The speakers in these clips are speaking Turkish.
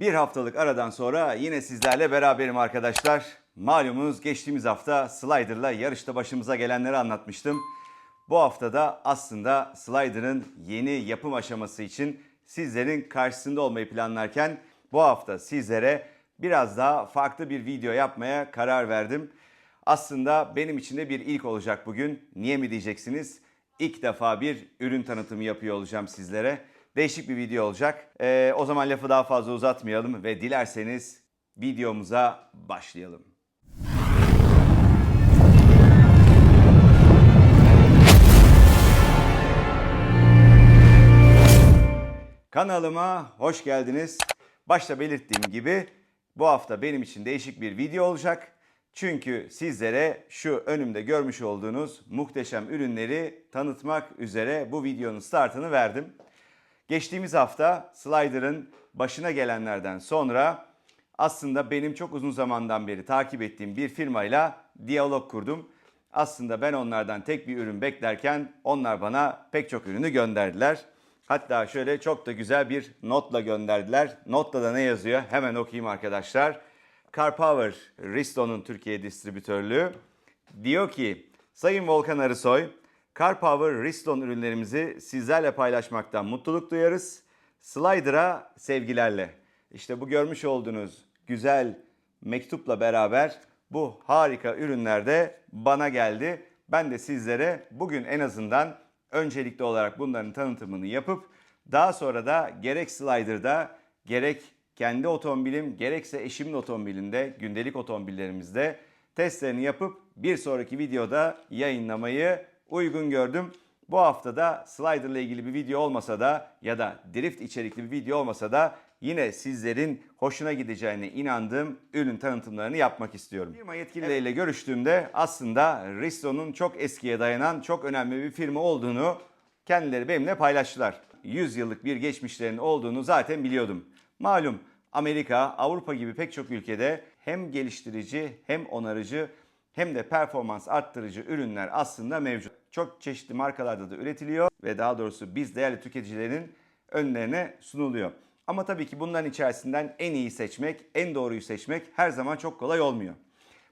Bir haftalık aradan sonra yine sizlerle beraberim arkadaşlar. Malumunuz geçtiğimiz hafta Slider'la yarışta başımıza gelenleri anlatmıştım. Bu haftada aslında Slider'ın yeni yapım aşaması için sizlerin karşısında olmayı planlarken bu hafta sizlere biraz daha farklı bir video yapmaya karar verdim. Aslında benim için de bir ilk olacak bugün. Niye mi diyeceksiniz? İlk defa bir ürün tanıtımı yapıyor olacağım sizlere. Değişik bir video olacak. Ee, o zaman lafı daha fazla uzatmayalım ve dilerseniz videomuza başlayalım. Kanalıma hoş geldiniz. Başta belirttiğim gibi bu hafta benim için değişik bir video olacak. Çünkü sizlere şu önümde görmüş olduğunuz muhteşem ürünleri tanıtmak üzere bu videonun startını verdim. Geçtiğimiz hafta Slider'ın başına gelenlerden sonra aslında benim çok uzun zamandan beri takip ettiğim bir firmayla diyalog kurdum. Aslında ben onlardan tek bir ürün beklerken onlar bana pek çok ürünü gönderdiler. Hatta şöyle çok da güzel bir notla gönderdiler. Notta da ne yazıyor? Hemen okuyayım arkadaşlar. Car Power, Risto'nun Türkiye distribütörlüğü. Diyor ki, Sayın Volkan Arısoy, Car Power Riston ürünlerimizi sizlerle paylaşmaktan mutluluk duyarız. Slider'a sevgilerle. İşte bu görmüş olduğunuz güzel mektupla beraber bu harika ürünler de bana geldi. Ben de sizlere bugün en azından öncelikli olarak bunların tanıtımını yapıp daha sonra da gerek Slider'da gerek kendi otomobilim gerekse eşimin otomobilinde gündelik otomobillerimizde testlerini yapıp bir sonraki videoda yayınlamayı uygun gördüm. Bu haftada Slider ile ilgili bir video olmasa da ya da drift içerikli bir video olmasa da yine sizlerin hoşuna gideceğine inandığım ürün tanıtımlarını yapmak istiyorum. Firma yetkilileriyle görüştüğümde aslında Risto'nun çok eskiye dayanan çok önemli bir firma olduğunu kendileri benimle paylaştılar. 100 yıllık bir geçmişlerinin olduğunu zaten biliyordum. Malum Amerika, Avrupa gibi pek çok ülkede hem geliştirici hem onarıcı hem de performans arttırıcı ürünler aslında mevcut. Çok çeşitli markalarda da üretiliyor ve daha doğrusu biz değerli tüketicilerin önlerine sunuluyor. Ama tabii ki bunların içerisinden en iyi seçmek, en doğruyu seçmek her zaman çok kolay olmuyor.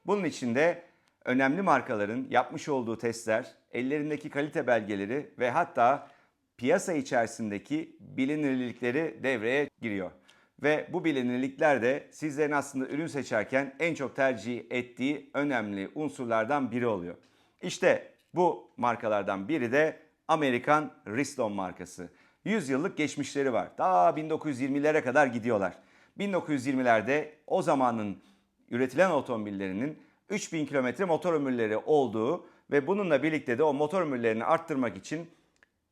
Bunun için de önemli markaların yapmış olduğu testler, ellerindeki kalite belgeleri ve hatta piyasa içerisindeki bilinirlikleri devreye giriyor. Ve bu bilinirlikler de sizlerin aslında ürün seçerken en çok tercih ettiği önemli unsurlardan biri oluyor. İşte bu markalardan biri de Amerikan Riston markası. 100 yıllık geçmişleri var. Daha 1920'lere kadar gidiyorlar. 1920'lerde o zamanın üretilen otomobillerinin 3000 kilometre motor ömürleri olduğu ve bununla birlikte de o motor ömürlerini arttırmak için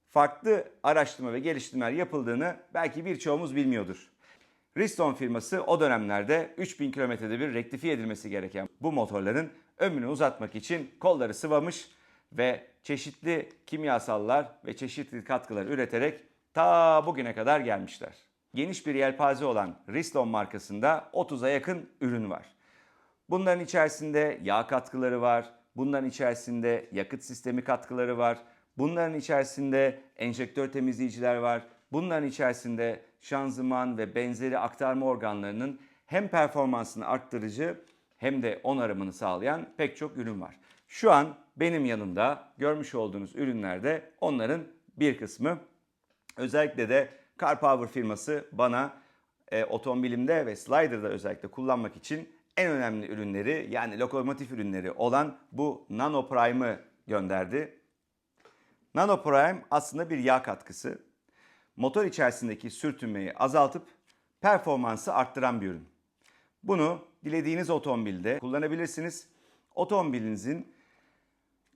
farklı araştırma ve geliştirmeler yapıldığını belki birçoğumuz bilmiyordur. Riston firması o dönemlerde 3000 kilometrede bir rektifiye edilmesi gereken bu motorların ömrünü uzatmak için kolları sıvamış ve çeşitli kimyasallar ve çeşitli katkılar üreterek ta bugüne kadar gelmişler. Geniş bir yelpaze olan Riston markasında 30'a yakın ürün var. Bunların içerisinde yağ katkıları var, bunların içerisinde yakıt sistemi katkıları var, bunların içerisinde enjektör temizleyiciler var, bunların içerisinde şanzıman ve benzeri aktarma organlarının hem performansını arttırıcı hem de onarımını sağlayan pek çok ürün var. Şu an benim yanımda görmüş olduğunuz ürünlerde onların bir kısmı. Özellikle de Car Power firması bana e, otomobilimde ve Slider'da özellikle kullanmak için en önemli ürünleri yani lokomotif ürünleri olan bu Nano Prime'ı gönderdi. Nano Prime aslında bir yağ katkısı. Motor içerisindeki sürtünmeyi azaltıp performansı arttıran bir ürün. Bunu dilediğiniz otomobilde kullanabilirsiniz. Otomobilinizin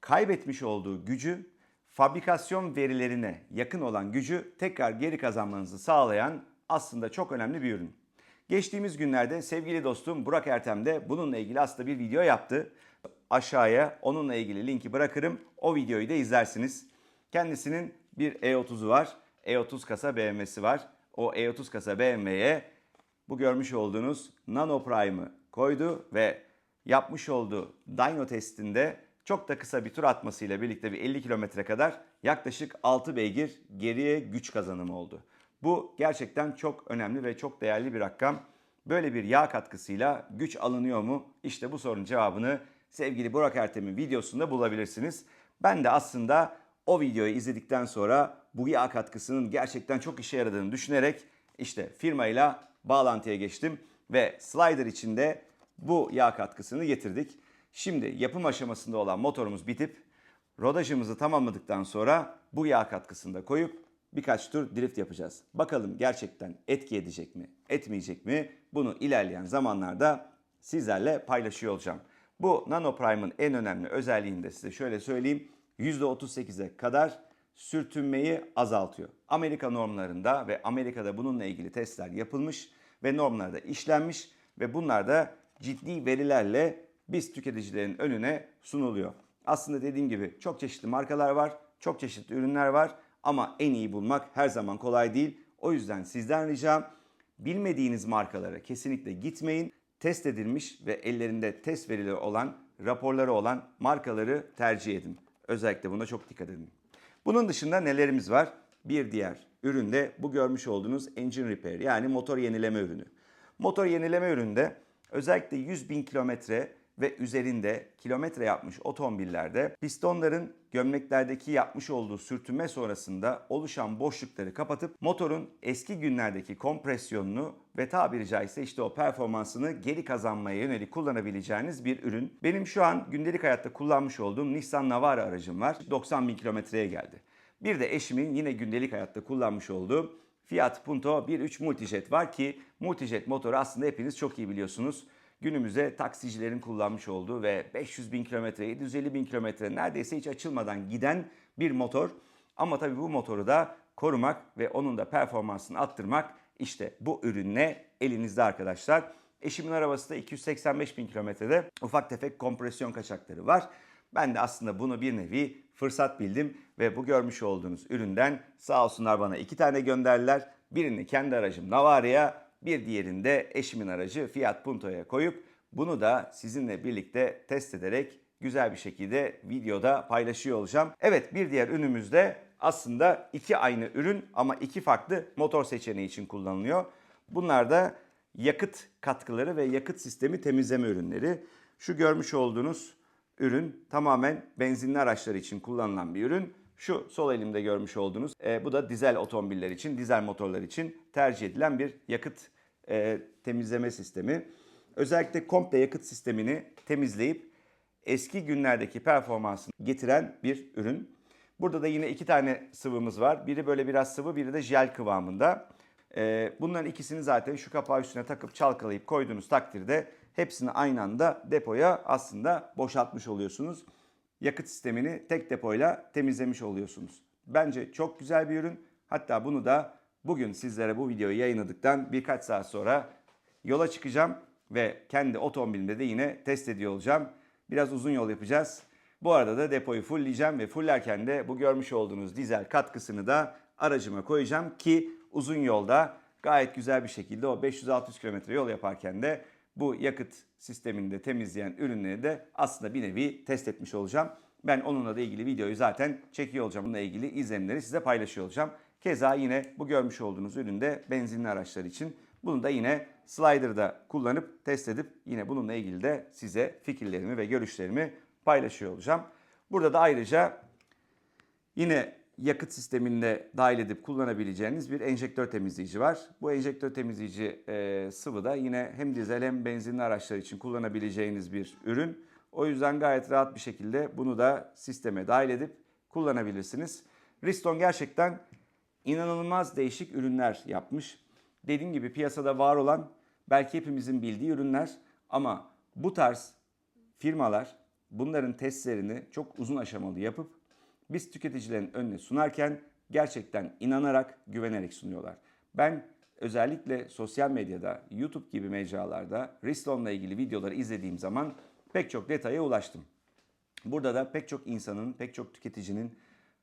kaybetmiş olduğu gücü fabrikasyon verilerine yakın olan gücü tekrar geri kazanmanızı sağlayan aslında çok önemli bir ürün. Geçtiğimiz günlerde sevgili dostum Burak Ertem de bununla ilgili aslında bir video yaptı. Aşağıya onunla ilgili linki bırakırım. O videoyu da izlersiniz. Kendisinin bir E30'u var. E30 kasa BMW'si var. O E30 kasa BMW'ye bu görmüş olduğunuz Nano Prime'ı koydu ve yapmış olduğu dyno testinde çok da kısa bir tur atmasıyla birlikte bir 50 kilometre kadar yaklaşık 6 beygir geriye güç kazanımı oldu. Bu gerçekten çok önemli ve çok değerli bir rakam. Böyle bir yağ katkısıyla güç alınıyor mu? İşte bu sorunun cevabını sevgili Burak Ertem'in videosunda bulabilirsiniz. Ben de aslında o videoyu izledikten sonra bu yağ katkısının gerçekten çok işe yaradığını düşünerek işte firmayla bağlantıya geçtim ve slider içinde bu yağ katkısını getirdik. Şimdi yapım aşamasında olan motorumuz bitip rodajımızı tamamladıktan sonra bu yağ katkısını da koyup birkaç tur drift yapacağız. Bakalım gerçekten etki edecek mi, etmeyecek mi? Bunu ilerleyen zamanlarda sizlerle paylaşıyor olacağım. Bu Nano Prime'ın en önemli özelliğini de size şöyle söyleyeyim. %38'e kadar sürtünmeyi azaltıyor. Amerika normlarında ve Amerika'da bununla ilgili testler yapılmış ve normlarda işlenmiş ve bunlar da ciddi verilerle biz tüketicilerin önüne sunuluyor. Aslında dediğim gibi çok çeşitli markalar var, çok çeşitli ürünler var ama en iyi bulmak her zaman kolay değil. O yüzden sizden ricam bilmediğiniz markalara kesinlikle gitmeyin. Test edilmiş ve ellerinde test verileri olan, raporları olan markaları tercih edin. Özellikle buna çok dikkat edin. Bunun dışında nelerimiz var? Bir diğer ürün de bu görmüş olduğunuz engine repair yani motor yenileme ürünü. Motor yenileme üründe özellikle 100 bin kilometre ve üzerinde kilometre yapmış otomobillerde pistonların gömleklerdeki yapmış olduğu sürtünme sonrasında oluşan boşlukları kapatıp motorun eski günlerdeki kompresyonunu ve tabiri caizse işte o performansını geri kazanmaya yönelik kullanabileceğiniz bir ürün. Benim şu an gündelik hayatta kullanmış olduğum Nissan Navara aracım var. 90 bin kilometreye geldi. Bir de eşimin yine gündelik hayatta kullanmış olduğu Fiat Punto 1.3 Multijet var ki Multijet motoru aslında hepiniz çok iyi biliyorsunuz günümüze taksicilerin kullanmış olduğu ve 500 bin kilometre, 750 bin kilometre neredeyse hiç açılmadan giden bir motor. Ama tabii bu motoru da korumak ve onun da performansını arttırmak işte bu ürünle elinizde arkadaşlar. Eşimin arabası da 285 bin kilometrede ufak tefek kompresyon kaçakları var. Ben de aslında bunu bir nevi fırsat bildim ve bu görmüş olduğunuz üründen sağ olsunlar bana iki tane gönderdiler. Birini kendi aracım Navara'ya, bir diğerinde eşimin aracı Fiat Punto'ya koyup bunu da sizinle birlikte test ederek güzel bir şekilde videoda paylaşıyor olacağım. Evet bir diğer ürünümüz de aslında iki aynı ürün ama iki farklı motor seçeneği için kullanılıyor. Bunlar da yakıt katkıları ve yakıt sistemi temizleme ürünleri. Şu görmüş olduğunuz ürün tamamen benzinli araçlar için kullanılan bir ürün. Şu sol elimde görmüş olduğunuz e, bu da dizel otomobiller için, dizel motorlar için tercih edilen bir yakıt e, temizleme sistemi. Özellikle komple yakıt sistemini temizleyip eski günlerdeki performansını getiren bir ürün. Burada da yine iki tane sıvımız var. Biri böyle biraz sıvı, biri de jel kıvamında. E, bunların ikisini zaten şu kapağı üstüne takıp çalkalayıp koyduğunuz takdirde hepsini aynı anda depoya aslında boşaltmış oluyorsunuz yakıt sistemini tek depoyla temizlemiş oluyorsunuz. Bence çok güzel bir ürün. Hatta bunu da bugün sizlere bu videoyu yayınladıktan birkaç saat sonra yola çıkacağım ve kendi otomobilimde de yine test ediyor olacağım. Biraz uzun yol yapacağız. Bu arada da depoyu fullleyeceğim ve fullerken de bu görmüş olduğunuz dizel katkısını da aracıma koyacağım ki uzun yolda gayet güzel bir şekilde o 500-600 kilometre yol yaparken de bu yakıt sisteminde temizleyen ürünleri de aslında bir nevi test etmiş olacağım. Ben onunla da ilgili videoyu zaten çekiyor olacağım. Bununla ilgili izlenimleri size paylaşıyor olacağım. Keza yine bu görmüş olduğunuz üründe benzinli araçlar için. Bunu da yine Slider'da kullanıp test edip yine bununla ilgili de size fikirlerimi ve görüşlerimi paylaşıyor olacağım. Burada da ayrıca yine yakıt sisteminde dahil edip kullanabileceğiniz bir enjektör temizleyici var. Bu enjektör temizleyici e, sıvı da yine hem dizel hem benzinli araçlar için kullanabileceğiniz bir ürün. O yüzden gayet rahat bir şekilde bunu da sisteme dahil edip kullanabilirsiniz. Riston gerçekten inanılmaz değişik ürünler yapmış. Dediğim gibi piyasada var olan belki hepimizin bildiği ürünler ama bu tarz firmalar bunların testlerini çok uzun aşamalı yapıp biz tüketicilerin önüne sunarken gerçekten inanarak, güvenerek sunuyorlar. Ben özellikle sosyal medyada, YouTube gibi mecralarda Riston'la ilgili videoları izlediğim zaman pek çok detaya ulaştım. Burada da pek çok insanın, pek çok tüketicinin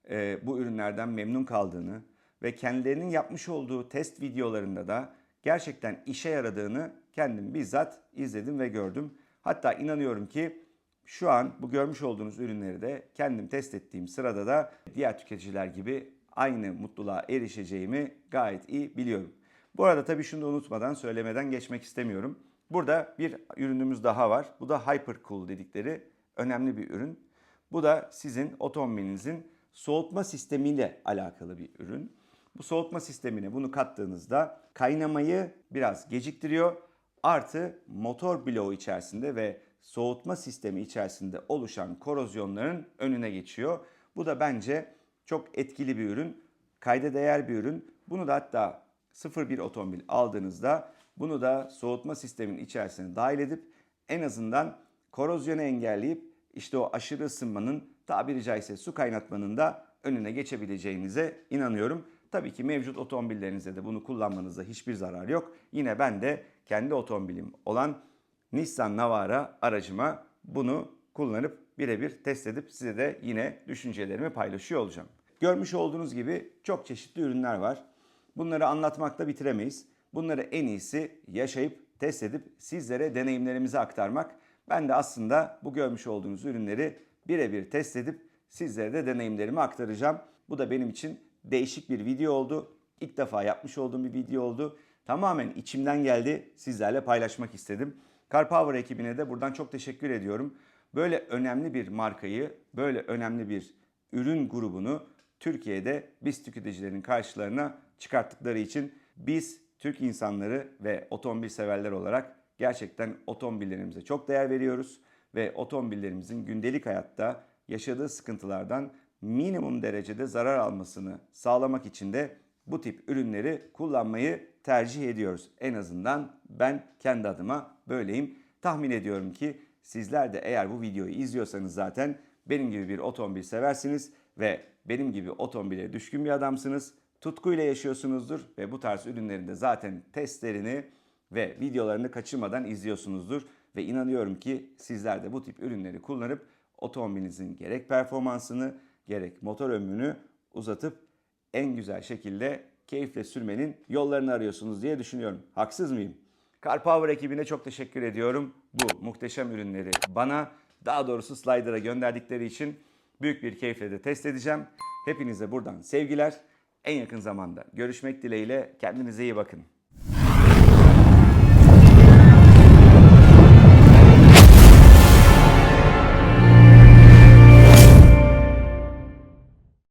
e, bu ürünlerden memnun kaldığını ve kendilerinin yapmış olduğu test videolarında da gerçekten işe yaradığını kendim bizzat izledim ve gördüm. Hatta inanıyorum ki şu an bu görmüş olduğunuz ürünleri de kendim test ettiğim sırada da diğer tüketiciler gibi aynı mutluluğa erişeceğimi gayet iyi biliyorum. Bu arada tabii şunu da unutmadan söylemeden geçmek istemiyorum. Burada bir ürünümüz daha var. Bu da Hypercool dedikleri önemli bir ürün. Bu da sizin otomobilinizin soğutma sistemiyle alakalı bir ürün. Bu soğutma sistemine bunu kattığınızda kaynamayı biraz geciktiriyor. Artı motor bloğu içerisinde ve soğutma sistemi içerisinde oluşan korozyonların önüne geçiyor. Bu da bence çok etkili bir ürün. Kayda değer bir ürün. Bunu da hatta 01 otomobil aldığınızda bunu da soğutma sistemin içerisine dahil edip en azından korozyonu engelleyip işte o aşırı ısınmanın tabiri caizse su kaynatmanın da önüne geçebileceğinize inanıyorum. Tabii ki mevcut otomobillerinizde de bunu kullanmanızda hiçbir zarar yok. Yine ben de kendi otomobilim olan Nissan Navara aracıma bunu kullanıp birebir test edip size de yine düşüncelerimi paylaşıyor olacağım. Görmüş olduğunuz gibi çok çeşitli ürünler var. Bunları anlatmakla bitiremeyiz. Bunları en iyisi yaşayıp test edip sizlere deneyimlerimizi aktarmak. Ben de aslında bu görmüş olduğunuz ürünleri birebir test edip sizlere de deneyimlerimi aktaracağım. Bu da benim için değişik bir video oldu. İlk defa yapmış olduğum bir video oldu. Tamamen içimden geldi. Sizlerle paylaşmak istedim. Car Power ekibine de buradan çok teşekkür ediyorum. Böyle önemli bir markayı, böyle önemli bir ürün grubunu Türkiye'de biz tüketicilerin karşılarına çıkarttıkları için biz Türk insanları ve otomobil severler olarak gerçekten otomobillerimize çok değer veriyoruz ve otomobillerimizin gündelik hayatta yaşadığı sıkıntılardan minimum derecede zarar almasını sağlamak için de bu tip ürünleri kullanmayı tercih ediyoruz. En azından ben kendi adıma böyleyim. Tahmin ediyorum ki sizler de eğer bu videoyu izliyorsanız zaten benim gibi bir otomobil seversiniz ve benim gibi otomobile düşkün bir adamsınız. Tutkuyla yaşıyorsunuzdur ve bu tarz ürünlerin de zaten testlerini ve videolarını kaçırmadan izliyorsunuzdur. Ve inanıyorum ki sizler de bu tip ürünleri kullanıp otomobilinizin gerek performansını gerek motor ömrünü uzatıp en güzel şekilde keyifle sürmenin yollarını arıyorsunuz diye düşünüyorum. Haksız mıyım? Car Power ekibine çok teşekkür ediyorum. Bu muhteşem ürünleri bana daha doğrusu Slider'a gönderdikleri için büyük bir keyifle de test edeceğim. Hepinize buradan sevgiler. En yakın zamanda görüşmek dileğiyle kendinize iyi bakın.